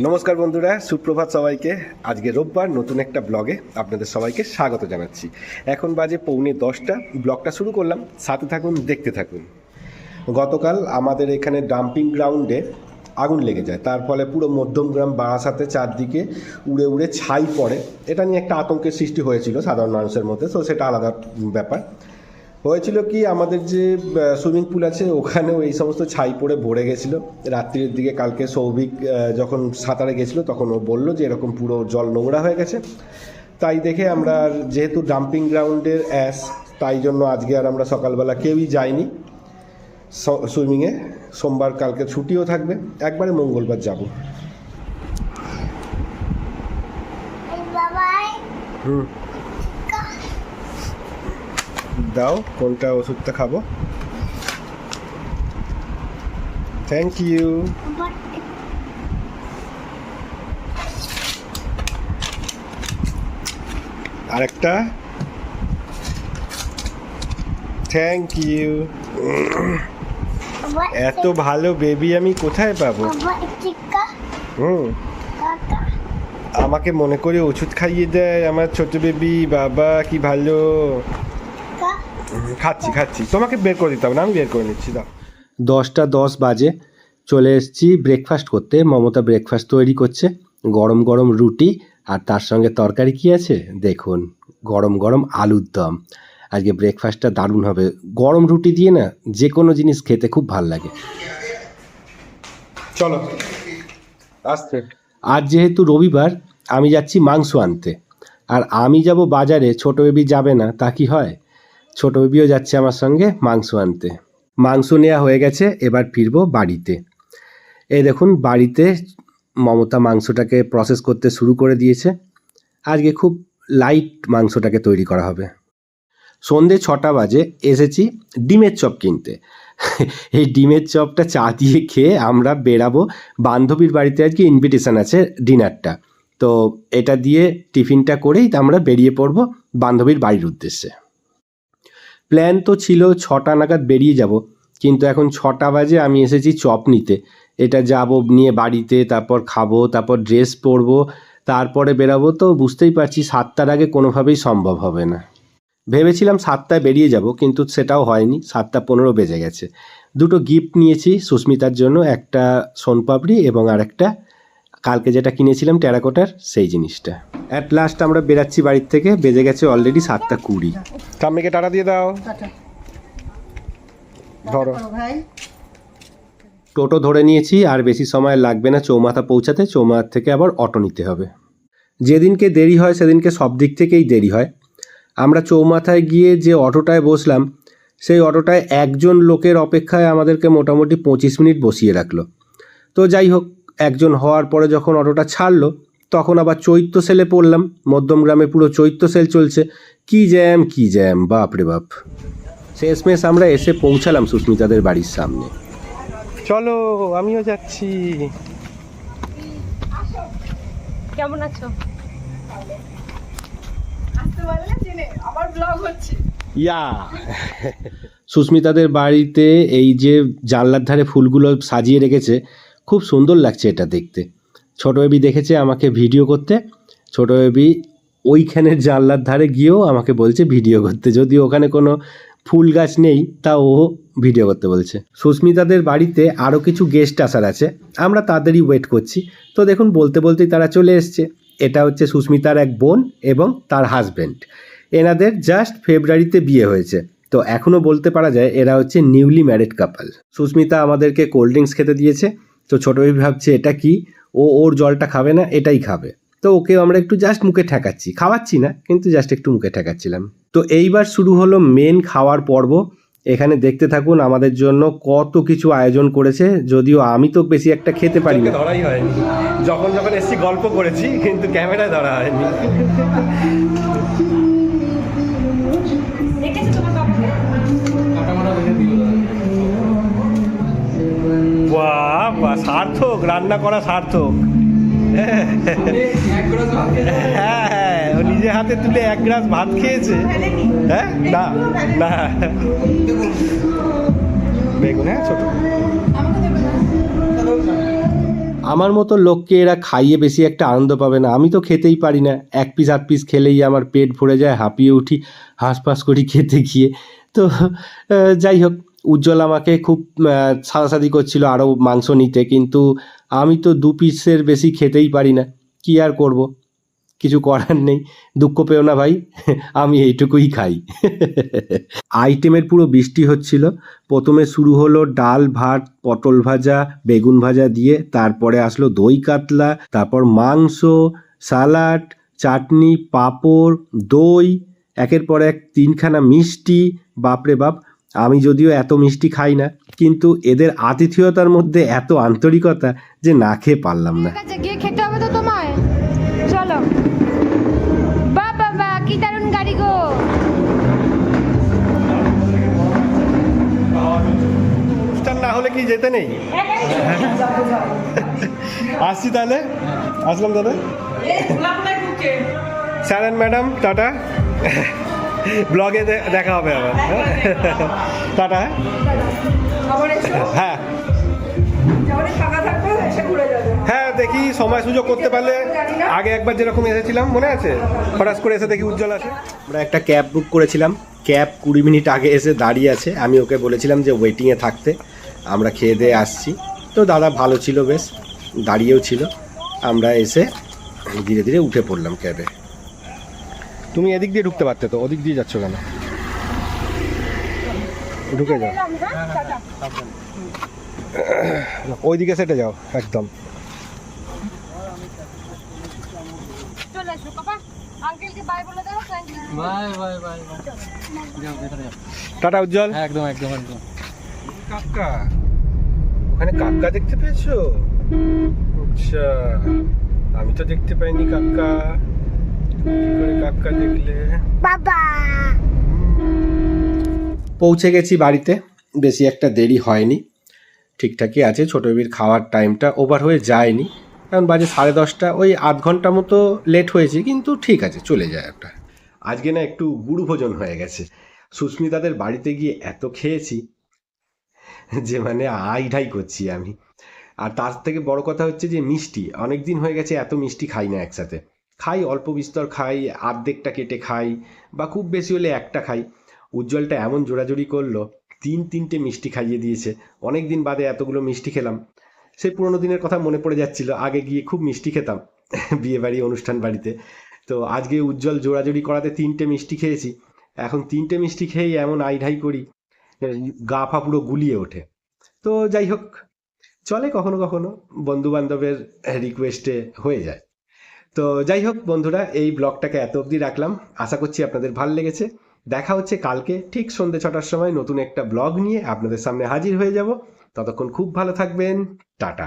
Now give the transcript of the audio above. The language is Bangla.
নমস্কার বন্ধুরা, সুপ্রভাত সবাইকে। আজকে রোববার, নতুন একটা ব্লগে আপনাদের সবাইকে স্বাগত জানাচ্ছি। এখন বাজে পৌনে দশটা, ব্লগটা শুরু করলাম। সাথে থাকুন, দেখতে থাকুন। গতকাল আমাদের এখানে ডাম্পিং গ্রাউন্ডে আগুন লেগে যায়। তার ফলে পুরো মধ্যমগ্রাম বারাসাতে চারদিকে উড়ে উড়ে ছাই পড়ে। এটা নিয়ে একটা আতঙ্কের সৃষ্টি হয়েছিল সাধারণ মানুষের মধ্যে, তো সেটা আলাদা ব্যাপার। হয়েছিল কি আমাদের যে সুইমিং পুল আছে ওখানেও এই সমস্ত ছাই পড়ে ভরে গেছিল। রাত্রির দিকে কালকে সৌভিক যখন সাঁতারে গেছিল তখন ও বলল যে এরকম পুরো জল নোংরা হয়ে গেছে। তাই দেখে আমরা আর যেহেতু ডাম্পিং গ্রাউন্ডের অ্যাস তাই জন্য আজকে আর আমরা সকালবেলা কেউই যাইনি। সুইমিংয়ে। সোমবার কালকে ছুটিও থাকবে। একবারে মঙ্গলবার যাব। হুম। দাও, কোনটা ওষুধটা খাব? থ্যাংক ইউ আরেকটা? থ্যাংক ইউ এত ভালো বেবি আমি কোথায় পাবো? হুম। আমাকে মনে করে ওষুধ খাইয়ে দেয় আমার ছোট বেবি বাবা, কি ভালো। খাচ্ছি খাচ্ছি। তোমাকে বের করে দিতে হবে না আমি বের করে নিচ্ছি দাও। দশটা দশ বাজে চলে এসেছি ব্রেকফাস্ট করতে। মমতা ব্রেকফাস্ট তৈরি করছে গরম গরম রুটি আর তার সঙ্গে তরকারি কি আছে? দেখুন গরম গরম আলুর দম। আজকে ব্রেকফাস্টটা দারুণ হবে। গরম রুটি দিয়ে না যে কোনো জিনিস খেতে খুব ভালো লাগে। চলো আসতে আজ যেহেতু রবিবার আমি যাচ্ছি মাংস আনতে। আর আমি যাব বাজারে ছোট বেবি যাবে না তা কি হয়? ছোট বেবিও যাচ্ছে আমার সঙ্গে মাংস আনতে। মাংস নেওয়া হয়ে গেছে, এবার ফিরবো বাড়িতে। এই দেখুন, বাড়িতে মমতা মাংসটাকে প্রসেস করতে শুরু করে দিয়েছে। আজকে খুব লাইট মাংসটাকে তৈরি করা হবে। সন্ধে ছটা বাজে, এসেছি ডিমের চপ কিনতে। এই ডিমের চপটা চা দিয়ে খেয়ে আমরা বেরাবো বান্ধবীর বাড়িতে আজকে ইনভিটেশান আছে ডিনারটা। তো এটা দিয়ে টিফিনটা করেই আমরা বেরিয়ে পড়ব বান্ধবীর বাড়ির উদ্দেশ্যে। প্ল্যান তো ছিল ছটা নাগাদ বেরিয়ে যাব, কিন্তু এখন ছটা বাজে, আমি এসেছি চপ নিতে। এটা যাব নিয়ে বাড়িতে, তারপর খাব, তারপর ড্রেস পরবো, তারপরে বেরাবো তো বুঝতেই পারছি সাতটার আগে কোনোভাবেই সম্ভব হবে না। ভেবেছিলাম সাতটায় বেরিয়ে যাব, কিন্তু সেটাও হয়নি, সাতটা পনেরো বেজে গেছে। দুটো গিফট নিয়েছি সুস্মিতার জন্য, একটা সোনপাপড়ি এবং আরেকটা কালকে যেটা কিনেছিলাম টেরাকোটার সেই জিনিসটা। অ্যাট লাস্ট আমরা বেরাচ্ছি বাড়ির থেকে বেজে গেছে অলরেডি সাতটা কুড়ি। ঠাম্মিকে টাটা দিয়ে দাও। ধরো। ভাই। টোটো ধরে নিয়েছি আর বেশি সময় লাগবে না চৌমাথা পৌঁছাতে চৌমাথা থেকে আবার অটো নিতে হবে। যেদিনকে দেরি হয় সেদিনকে সব দিক থেকেই দেরি হয়। আমরা চৌমাথায় গিয়ে যে অটোটায় বসলাম সেই অটোটায় একজন লোকের অপেক্ষায় আমাদেরকে মোটামুটি পঁচিশ মিনিট বসিয়ে রাখল। তো যাই হোক একজন হওয়ার পরে যখন অটোটা ছাড়লো তখন আবার চৈত্য সেলে পড়লাম। মধ্যমগ্রামে পুরো চৈত্য সেল চলছে। কি জ্যাম কি জ্যাম বাপ রে বাপ। শেষমেশ আমরা এসে পৌঁছালাম সুস্মিতাদের বাড়ির সামনে। চলো আমিও যাচ্ছি। কেমন আছো? ইয়া। সুস্মিতাদের বাড়িতে এই যে জানলার ধারে ফুলগুলো সাজিয়ে রেখেছে খুব সুন্দর লাগছে এটা দেখতে। ছোট বেবি দেখেছে আমাকে ভিডিও করতে। ছোট বেবি ওইখানের জানলার ধারে গিয়েও আমাকে বলছে ভিডিও করতে। যদি ওখানে কোনো ফুল গাছ নেই তা ও ভিডিও করতে বলছে। সুস্মিতাদের বাড়িতে আরও কিছু গেস্ট আসার আছে। আমরা তাদেরই ওয়েট করছি। তো দেখুন, বলতে বলতেই তারা চলে এসছে। এটা হচ্ছে সুস্মিতার এক বোন এবং তার হাজবেন্ড এনাদের জাস্ট ফেব্রুয়ারিতে বিয়ে হয়েছে। তো এখনও বলতে পারা যায়, এরা হচ্ছে নিউলি ম্যারিড কাপল সুস্মিতা আমাদেরকে কোল্ড ড্রিঙ্কস খেতে দিয়েছে। তো ছোটো ভাই ভাবছে, এটা কি? ও ওর জলটা খাবে না, এটাই খাবে। তো ওকে আমরা একটু জাস্ট মুখে ঠেকাচ্ছি। খাওয়াচ্ছি না, কিন্তু জাস্ট একটু মুখে ঠেকাচ্ছিলাম। তো এইবার শুরু হলো মেন খাওয়ার পর্ব। এখানে দেখতে থাকুন, আমাদের জন্য কত কিছু আয়োজন করেছে, যদিও আমি তো বেশি একটা খেতে পারি না। ধরাই হয়নি। যখন যখন এসছি গল্প করেছি, কিন্তু ক্যামেরায় ধরা হয়নি। বাহ বাহ সার্থক, রান্না করা সার্থক। হ্যাঁ হ্যাঁ ও নিজে হাতে তুলে এক গ্লাস ভাত খেয়েছে। হ্যাঁ না না। বেগুন হ্যাঁ ছোট। আমার মতো লোককে এরা খাইয়ে বেশি একটা আনন্দ পাবে না। আমি তো খেতেই পারি না। এক পিস, আধ পিস খেলেই আমার পেট ভরে যায়, হাঁপিয়ে উঠি, হাঁসফাঁস করি খেতে গিয়ে। তো যাই হোক উজ্জ্বল আমাকে খুব সাদাসাদি করছিল আরও মাংস নিতে, কিন্তু আমি তো দু পিসের বেশি খেতেই পারি না। কি আর করব? কিছু করার নেই। দুঃখ পেও না ভাই, আমি এইটুকুই খাই। আইটেমের পুরো বৃষ্টি হচ্ছিল। প্রথমে শুরু হলো ডাল, ভাত, পটল ভাজা, বেগুন ভাজা দিয়ে, তারপরে আসলো দই কাতলা, তারপর মাংস, সালাড, চাটনি, পাঁপড়, দই, একের পর এক তিনখানা মিষ্টি। বাপরে বাপ আমি যদিও এত মিষ্টি খাই না কিন্তু এদের আতিথেয়তার মধ্যে এত আন্তরিকতা যে না খেয়ে পারলাম না। গিয়ে খেতে হবে তো তোমায়। চলো। বা বাবা কি দারুণ গাড়ি গো। অনুষ্ঠান না হলে কি যেতে নেই? আসছি তাহলে। আসলাম দাদা স্যার অ্যান্ড ম্যাডাম টাটা। ব্লগে দেখা হবে আবার টাটা হ্যাঁ? হ্যাঁ। দেখি সময় সুযোগ করতে পারলে আগে একবার যেরকম এসেছিলাম মনে আছে? হঠাৎ করে এসে দেখি উজ্জ্বল আছে। আমরা একটা ক্যাব বুক করেছিলাম। ক্যাব কুড়ি মিনিট আগে এসে দাঁড়িয়ে আছে। আমি ওকে বলেছিলাম যে ওয়েটিংয়ে থাকতে। আমরা খেয়ে দিয়ে আসছি। তো দাদা ভালো ছিল বেশ দাঁড়িয়েও ছিল। আমরা এসে ধীরে ধীরে উঠে পড়লাম ক্যাবে। তুমি এদিক দিয়ে ঢুকতে পারতে তো ওদিক দিয়ে যাচ্ছ কেন? ঢুকে যাও। ওইদিকে সেটে যাও একদম। টাটা উজ্জ্বল। হ্যাঁ একদম একদম একদম। কাকা ওখানে কাকা দেখতে পেয়েছ? আচ্ছা আমি তো দেখতে পাইনি কাকা। কাকা দেখলে। বাবা। পৌঁছে গেছি বাড়িতে। বেশি একটা দেরি হয়নি। ঠিকঠাকই আছে ছোটো বেবির খাওয়ার টাইমটা ওভার হয়ে যায়নি। কারণ বাজে সাড়ে দশটা ওই আধ ঘণ্টা মতো লেট হয়েছে কিন্তু ঠিক আছে চলে যায় একটা। আজকে না একটু গুরু ভোজন হয়ে গেছে। সুস্মিতাদের বাড়িতে গিয়ে এত খেয়েছি যে মানে আই ঢাই করছি আমি। আর তার থেকে বড় কথা হচ্ছে যে মিষ্টি অনেক দিন হয়ে গেছে এত মিষ্টি খাই না একসাথে। খাই, অল্প বিস্তর খাই আর্ধেকটা কেটে খাই বা খুব বেশি হলে একটা খাই। উজ্জ্বলটা এমন জোড়াজুড়ি করল, তিন তিনটে মিষ্টি খাইয়ে দিয়েছে। অনেক দিন বাদে এতগুলো মিষ্টি খেলাম। সেই পুরোনো দিনের কথা মনে পড়ে যাচ্ছিল, আগে গিয়ে খুব মিষ্টি খেতাম বিয়ে বাড়ি অনুষ্ঠান বাড়িতে। তো আজকে উজ্জ্বল জোড়াজুড়ি করাতে তিনটে মিষ্টি খেয়েছি। এখন তিনটে মিষ্টি খেয়েই এমন আইঢাই করি, গা ফা পুরো গুলিয়ে ওঠে। তো যাই হোক, চলে কখনো কখনো বন্ধু বান্ধবের রিকোয়েস্টে হয়ে যায়। তো যাই হোক বন্ধুরা, এই ব্লগটাকে এত অবধি রাখলাম। আশা করছি আপনাদের ভালো লেগেছে। দেখা হচ্ছে কালকে ঠিক সন্ধ্যে ছটার সময় নতুন একটা ব্লগ নিয়ে আপনাদের সামনে হাজির হয়ে যাব। ততক্ষণ খুব ভালো থাকবেন। টাটা।